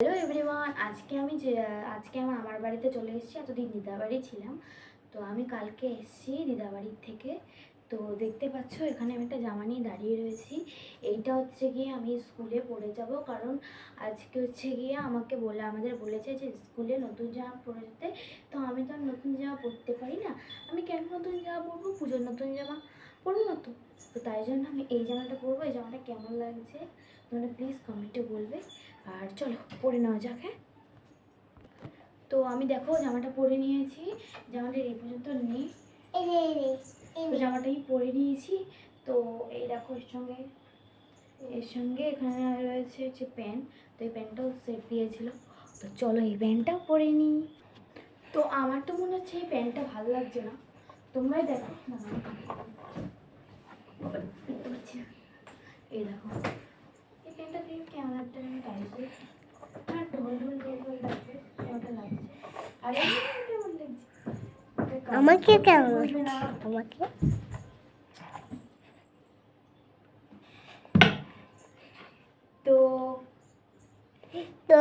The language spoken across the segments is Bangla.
হ্যালো এভরিওয়ান আজকে আমি যে, আজকে আমার আমার বাড়িতে চলে এসেছি, এতদিন দিদাবাড়ি ছিলাম। তো আমি কালকে এসেছি দিদাবাড়ির থেকে। তো দেখতে পাচ্ছ, এখানে আমি একটা জামা নিয়ে দাঁড়িয়ে রয়েছি। এইটা হচ্ছে গিয়ে আমি স্কুলে পড়ে যাব, কারণ আজকে হচ্ছে গিয়ে আমাকে বলে, আমাদের বলেছে যে স্কুলে নতুন জামা পরে যেতে। তো আমি তো আর নতুন জামা পরতে পারি না। আমি কেন নতুন জামা পরবো? পুজোর নতুন জামা। পরবো তো। তো তাই জন্য আমি এই জামাটা পরবো এই জামাটা কেমন লাগছে তোমরা প্লিজ কমেন্টে বলবে। আর চলো পরে নেওয়া যাক হ্যাঁ? তো আমি দেখো জামাটা পরে নিয়েছি জামাটা এই পর্যন্ত নেই। তো জামাটাই পরে নিয়েছি। তো এই দেখো এর সঙ্গে এর সঙ্গে এখানে রয়েছে যে প্যান্ট তো এই প্যান্টটাও সেট দিয়েছিল। তো চলো এই প্যান্টটাও পরে নিই। তো আমার তো মনে হচ্ছে এই প্যান্টটা ভালো লাগছে না। তোমরাই দেখো। দেখতে পাচ্ছি এই দেখো। এই পেনটা দিয়ে কেমন একটা আমি টাইপ আর ঢোল ঢোল ঢোল ঢোল লাগছে কেমনটা লাগছে। আর কেমন লাগছে? আমাকে কেমন আমাকে? তো তো।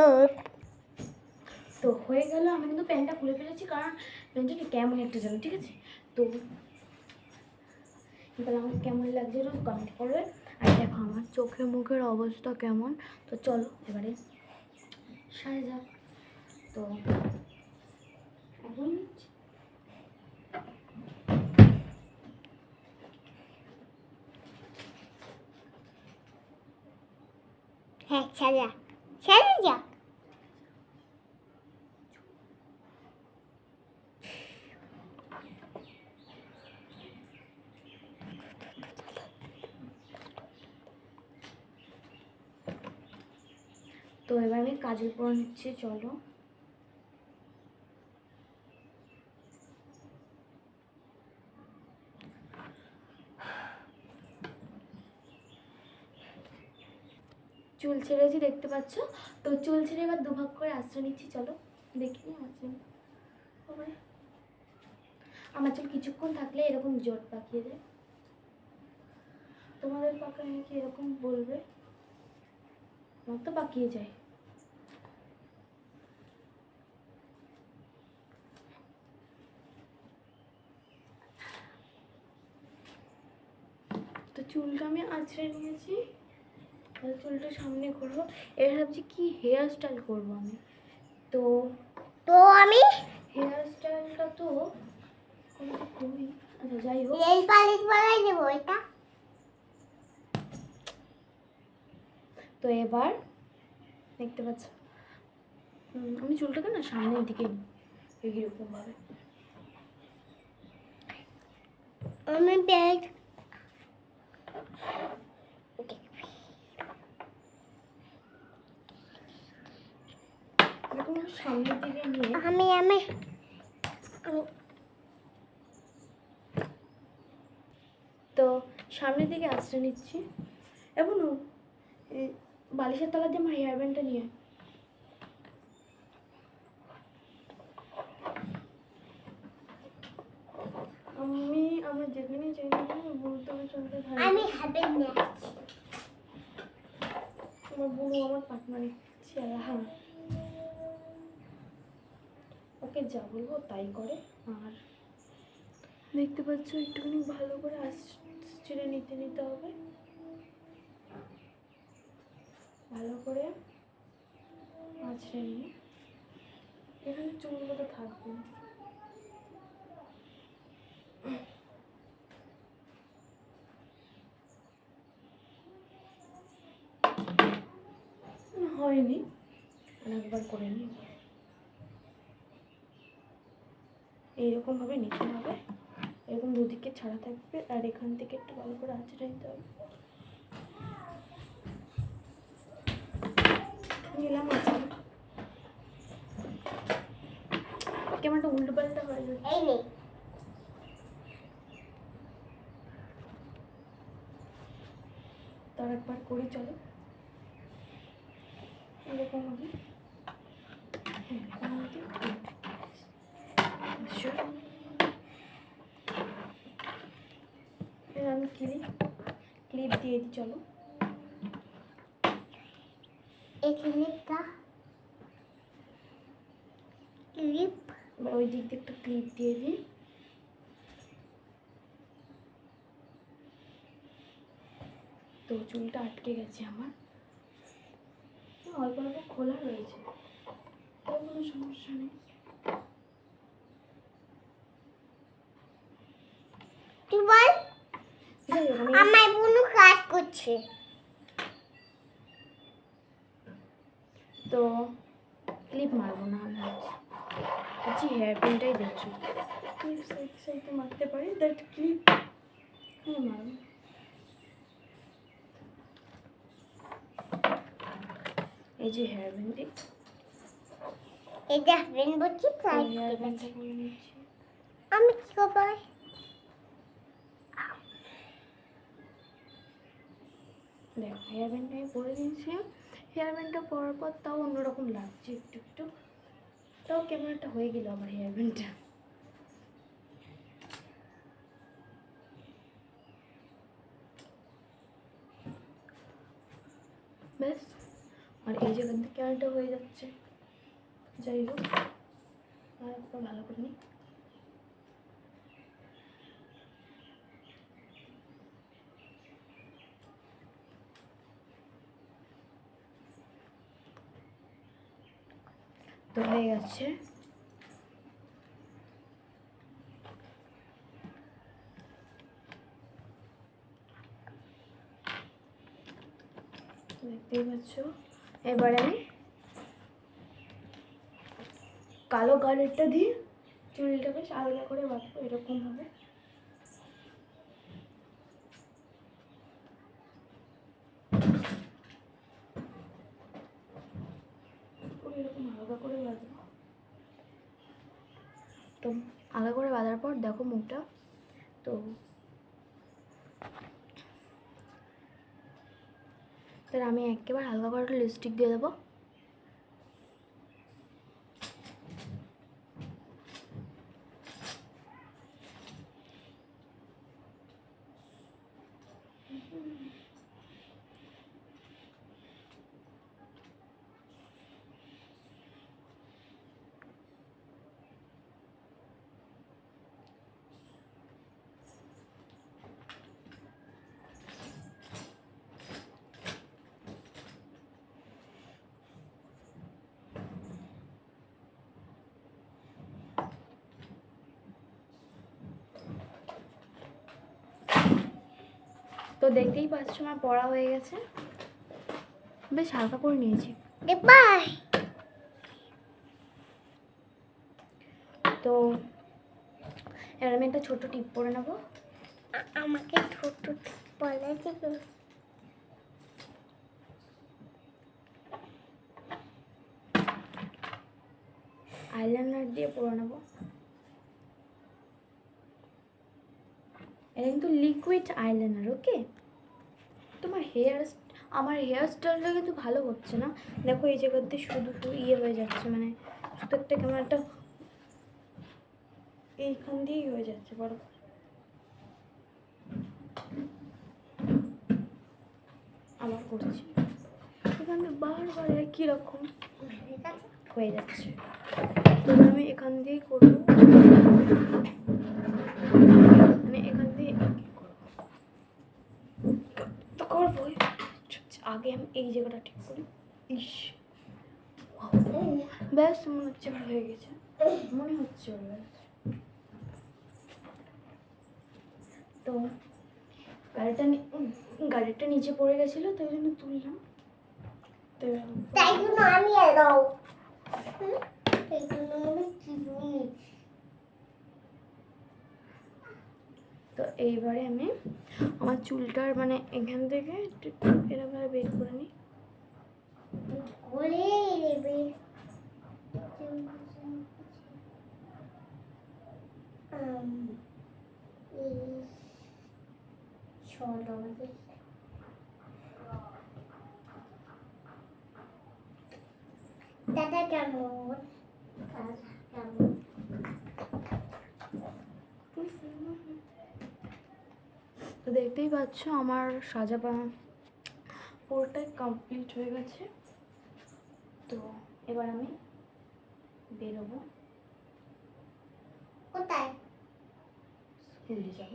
তো হয়ে গেল। আমি কিন্তু প্যান্টটা খুলে ফেলেছি কারণ প্যান্টটা কেমন একটা যেন ঠিক আছে? তো এবার আমার কেমন লাগছে রোজ কমেন্ট করবে। আর দেখো আমার চোখে মুখের অবস্থা কেমন। তো চলো এবারে সারে যাক। তো মিনিট হ্যাঁ ছাড়া ছাড়া যাক তো এবার আমি কাজল পরে নিচ্ছি, চলো। চুল ছেড়েছি, দেখতে পাচ্ছ? তো চুল ছেড়ে এবার দুভাগ করে আশ্রয় নিচ্ছি, চলো। দেখি আমার চুল। আমার চুল কিছুক্ষণ থাকলে এরকম জোট পাকিয়ে যায়। তোমাদের পাকায় নাকি এরকম বলবে? আমার তো পাকিয়ে যায় তো চুলটা আমি আঁচড়ে নিয়েছি। চুলটা সামনে করব। এর ভাবছি কি হেয়ার স্টাইল করব আমি। তো তো আমি হেয়ার স্টাইলটা তো আচ্ছা যাই হোক। রেল পালিশ বানাই দেবো এটা। তো এবার দেখতে পাচ্ছ। আমি চুলটাকে না সামনের দিকে নিই এইরকমভাবে আমি ব্যাগ আমি আমি। তো সামনের দিকে আশ্রয় নিচ্ছি। এবং বালিশের তলা দিয়ে আমার হেয়ার ব্যান্ডটা নিয়ে আয়। আমি আমার যেখানে চাই না বলতে হবে চলতে থাকি আমি হাতে নিয়ে আমার বুনু আমার পার্টনারে হ্যাঁ ওকে যা বলব তাই করে আর দেখতে পাচ্ছ একটুখানি ভালো করে আশ্চর্য নিতে নিতে হবে। ভালো করে আছড়ে নিয়ে। এখানে চুলগুলো থাকবে। হয়নি। অনেকবার করে নিই। এইরকমভাবে নিতে হবে। এরকম দুদিকে ছাড়া থাকবে। আর এখান থেকে একটু ভালো করে আঁচড়ে নিতে হবে। নিলাম আঁচড়ে কেমন একটা উল্টো পাল্টা হয়ে নে। তার একবার করে চলো। এরকম আগে আমি ক্লিপ ক্লিপ দিয়ে দিই চলো। এই ক্লিপটা ক্লিপ ওই দিক দিয়ে একটু ক্লিপ দিয়ে দিই। তো চুলটা আটকে গেছে আমার। অল্প অল্প খোলা রয়েছে। তাও কোনো সমস্যা নেই। আমি আমার বোনও কাজ করছে। তো ক্লিপ মারবো না আমি ভাবছি হেয়ার পিনটাই দেখছি। ক্লিপ সাইড সাইডে মারতে পারি দ্যাট ক্লিপ হ্যাঁ মারবো। এই যে হেয়ার এটা ফ্রেন্ড বলছি হেয়ার ব্যান্ডটা করে নিচ্ছি। আমি কি করব? দেখো হেয়ার ব্যান্ডটা আমি পরে দিয়েছি হেয়ার ব্যান্ডটা পরার পর তাও অন্যরকম লাগছে একটু একটু। তাও কেমন একটা হয়ে গেল আমার হেয়ার ব্যান্ডটা ব্যাস আর এই জায়গা থেকে আরেকটা হয়ে যাচ্ছে। যাই হোক, আর একটু ভালো করে নিই। তো হয়ে গেছে। দেখতেই পাচ্ছ। এবার আমি কালো কালারটা দিয়ে চুলটা বেশ আলাদা করে বাঁধবো, এরকম হবে। এরকম আলগা করে বাঁধবো। তো আলাদা করে বাঁধার পর দেখো মুখটা, তো তাহলে আমি একেবারে হালকা করে লিপস্টিক দিয়ে দেবো তো দেখতেই পাচ্ছ আমার পড়া হয়ে গেছে। বেশ হালকা করে নিয়েছি। তো এবার আমি একটা ছোট টিপ পরে নেব। আমাকে ছোট বলে দিবে। আইলাইনার দিয়ে পরে নেব। এটা কিন্তু লিকুইড আইলাইনার ওকে তোমার হেয়ার আমার হেয়ার স্টাইলটা কিন্তু ভালো হচ্ছে না। দেখো এই জায়গাতে শুধু শুধু ইয়ে হয়ে যাচ্ছে মানে শুধু একটা কেমন একটা এইখান দিয়েই হয়ে যাচ্ছে বড়। আবার করছি। এখানে বারবার একই রকম হয়ে যাচ্ছে। তো আমি এখান দিয়েই করব মানে এখান দিয়ে একই করব তো করবোই আগে আমি এই জায়গাটা ঠিক করি। ইস। ব্যাস মনে হচ্ছে এবার হয়ে গেছে। মনে হচ্ছে তো গাড়িটা গাড়িটা নিচে পড়ে গেছিল তো ওই জন্য তুললাম। তো তাই জন্য আমি এলো তাই জন্য আমি বলি তো এইবারে আমি আমার চুলটার মানে এখান থেকে একটু এরকমভাবে বের করে নিই বলে নেবে Um, ছোট দাদা কেমন? তো দেখতেই পাচ্ছ আমার সাজা পুরোটাই কমপ্লিট হয়ে গেছে। তো এবার আমি বেরোবো। কোথায়? স্কুলে যাব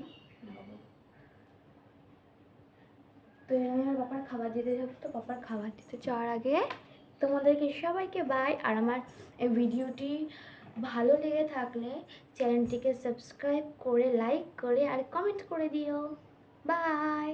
তো এবার আমি আমার বাবার খাবার দিতে যাব তো বাবার খাবার দিতে যাওয়ার আগে তোমাদেরকে সবাইকে বাই আর আমার এই ভিডিওটি ভালো লেগে থাকলে চ্যানেলটিকে সাবস্ক্রাইব করে লাইক করে আর কমেন্ট করে দিও। বাই